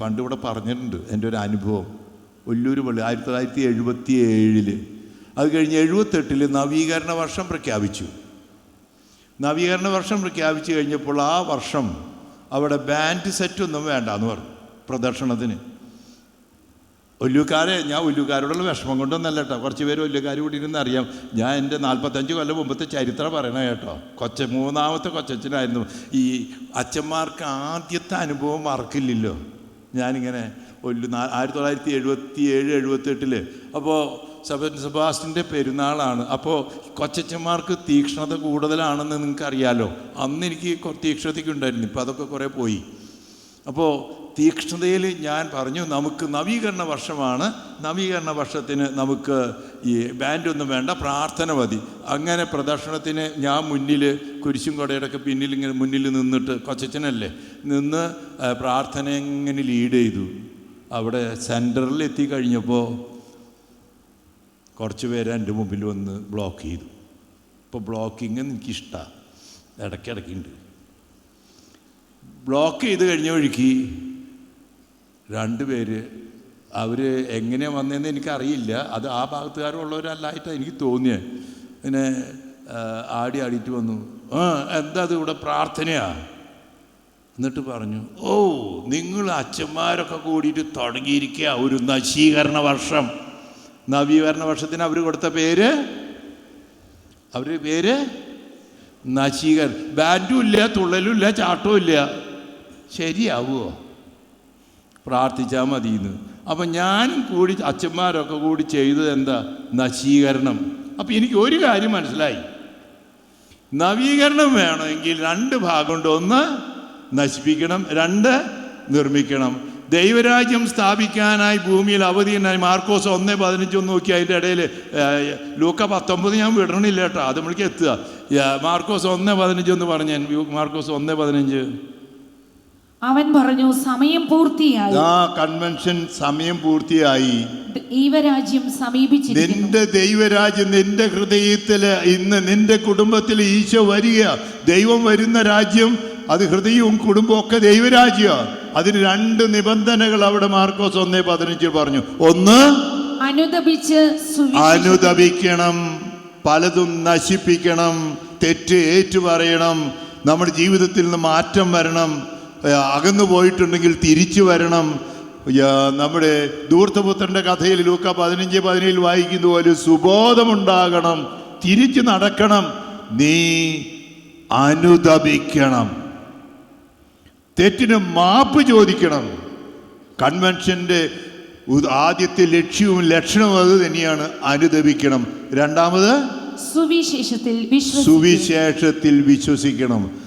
പണ്ട് ഇവിടെ പറഞ്ഞിട്ടുണ്ട് എന്റെ ഒരു അനുഭവം. ഒല്ലൂർ പള്ളി ആയിരത്തി തൊള്ളായിരത്തി എഴുപത്തി ഏഴിൽ അത് കഴിഞ്ഞ് എഴുപത്തെട്ടിൽ നവീകരണ വർഷം പ്രഖ്യാപിച്ചു. നവീകരണ വർഷം പ്രഖ്യാപിച്ചു കഴിഞ്ഞപ്പോൾ ആ വർഷം അവിടെ ബാൻഡ് സെറ്റൊന്നും വേണ്ട എന്ന് പറഞ്ഞു പ്രദർശനത്തിന്. ഒല്ലുകാരെ ഞാൻ ഒല്ലുകാരോടുള്ള വിഷമം കൊണ്ടൊന്നല്ല കേട്ടോ. കുറച്ച് പേര് ഒല്ലുകാർ കൂടി ഇരുന്ന് അറിയാം. ഞാൻ എന്റെ നാൽപ്പത്തഞ്ച് കൊല്ലം മുമ്പത്തെ ചരിത്രം പറയണ കേട്ടോ. കൊച്ച മൂന്നാമത്തെ കൊച്ചച്ഛനായിരുന്നു. ഈ അച്ഛന്മാർക്ക് ആദ്യത്തെ അനുഭവം മറക്കില്ലല്ലോ ഞാനിങ്ങനെ ഒരു ആയിരത്തി തൊള്ളായിരത്തി എഴുപത്തി ഏഴ് എഴുപത്തെട്ടിൽ അപ്പോൾ സെബാസ്റ്റിന്റെ പെരുന്നാളാണ്. അപ്പോൾ കൊച്ചച്ചന്മാർക്ക് തീക്ഷ്ണത കൂടുതലാണെന്ന് നിങ്ങൾക്കറിയാലോ. അന്ന് എനിക്ക് തീക്ഷ്ണതയ്ക്ക് ഉണ്ടായിരുന്നു. ഇപ്പോൾ അതൊക്കെ കുറേ പോയി. അപ്പോൾ തീക്ഷ്ണതയിൽ ഞാൻ പറഞ്ഞു നമുക്ക് നവീകരണ വർഷമാണ്. നവീകരണ വർഷത്തിന് നമുക്ക് ഈ ബാൻഡൊന്നും വേണ്ട പ്രാർത്ഥന മതി. അങ്ങനെ പ്രദർശനത്തിന് ഞാൻ മുന്നിൽ കുരിശും കൊടയുടെയൊക്കെ പിന്നിൽ ഇങ്ങനെ മുന്നിൽ നിന്നിട്ട് കൊച്ചച്ചനല്ലേ നിന്ന് പ്രാർത്ഥന ഇങ്ങനെ ലീഡ് ചെയ്തു. അവിടെ സെന്ററിൽ എത്തിക്കഴിഞ്ഞപ്പോൾ കുറച്ച് പേര് എന്റെ മുമ്പിൽ വന്ന് ബ്ലോക്ക് ചെയ്തു. ഇപ്പോൾ ബ്ലോക്കിങ് എനിക്കിഷ്ടമാണ് ഇടയ്ക്കിടയ്ക്കുണ്ട് ബ്ലോക്ക് ചെയ്ത് കഴിഞ്ഞ വഴിക്ക് രണ്ട് പേര് അവർ എങ്ങനെ വന്നതെന്ന് എനിക്കറിയില്ല. അത് ആ ഭാഗത്തുകാരുള്ളവരല്ലായിട്ടാണ് എനിക്ക് തോന്നിയത് പിന്നെ ആടി ആടിയിട്ട് വന്നു. ആ എന്താ അത് ഇവിടെ പ്രാർത്ഥനയാ? എന്നിട്ട് പറഞ്ഞു ഓ നിങ്ങൾ അച്ഛന്മാരൊക്കെ കൂടിയിട്ട് തുടങ്ങിയിരിക്കുക ഒരു നശീകരണ വർഷം. നവീകരണ വർഷത്തിന് അവർ കൊടുത്ത പേര്? അവരുടെ പേര്? നശീകർ ബാൻഡും ഇല്ല തുള്ളലും ഇല്ല ചാട്ടവും ഇല്ല. ശരിയാവുമോ പ്രാർത്ഥിച്ചാൽ മതിയെന്ന്. അപ്പം ഞാനും കൂടി അച്ഛന്മാരൊക്കെ കൂടി ചെയ്തത് എന്താ? നശീകരണം. അപ്പം എനിക്ക് ഒരു കാര്യം മനസ്സിലായി. നവീകരണം വേണമെങ്കിൽ രണ്ട് ഭാഗമുണ്ട്. ഒന്ന് നശിപ്പിക്കണം. രണ്ട് നിർമ്മിക്കണം. ദൈവരാജ്യം സ്ഥാപിക്കാനായി ഭൂമിയിൽ അവധിയനായി മാർക്കോസ് ഒന്ന് പതിനഞ്ച് ഒന്ന് നോക്കി അതിന്റെ ഇടയിൽ ലൂക്ക പത്തൊമ്പത് ഞാൻ വിടണില്ല കേട്ടോ. അത് നമ്മൾക്ക് എത്തുക. മാർക്കോസ് ഒന്ന് പതിനഞ്ച് പറഞ്ഞു മാർക്കോസ് ഒന്ന് പതിനഞ്ച്. അവൻ പറഞ്ഞു സമയം പൂർത്തിയായി. ആ കൺവെൻഷൻ സമയം പൂർത്തിയായി. ദൈവരാജ്യം സമീപിച്ചിരിക്കുന്നു. നിന്റെ ദൈവരാജ്യം നിന്റെ ഹൃദയത്തിൽ ഇന്ന് നിന്റെ കുടുംബത്തിൽ ഈശോ വരിക. ദൈവം വരുന്ന രാജ്യം അത് ഹൃദയവും കുടുംബവും ഒക്കെ ദൈവരാജ്യമാണ് അതിന് രണ്ട് നിബന്ധനകൾ അവിടെ മാർക്കോസ് ഒന്നേ പതിനഞ്ചിൽ പറഞ്ഞു. ഒന്ന് അനുദപിച്ച് അനുദപിക്കണം പലതും നശിപ്പിക്കണം തെറ്റ് ഏറ്റുപറയണം നമ്മുടെ ജീവിതത്തിൽ നിന്ന് മാറ്റം വരണം. അകന്നു പോയിട്ടുണ്ടെങ്കിൽ തിരിച്ചു വരണം. നമ്മുടെ ദൂർത്തപുത്രന്റെ കഥയിൽ ലൂക്ക പതിനഞ്ച് പതിനേഴിൽ വായിക്കുന്ന പോലെ സുബോധമുണ്ടാകണം തിരിച്ചു നടക്കണം നീ അനുദപിക്കണം. തെറ്റിന് മാപ്പ് ചോദിക്കണം. കൺവെൻഷന്റെ ആദ്യത്തെ ലക്ഷ്യവും ലക്ഷണവും അത് തന്നെയാണ് അനുദപിക്കണം. രണ്ടാമത് സുവിശേഷത്തിൽ സുവിശേഷത്തിൽ വിശ്വസിക്കണം.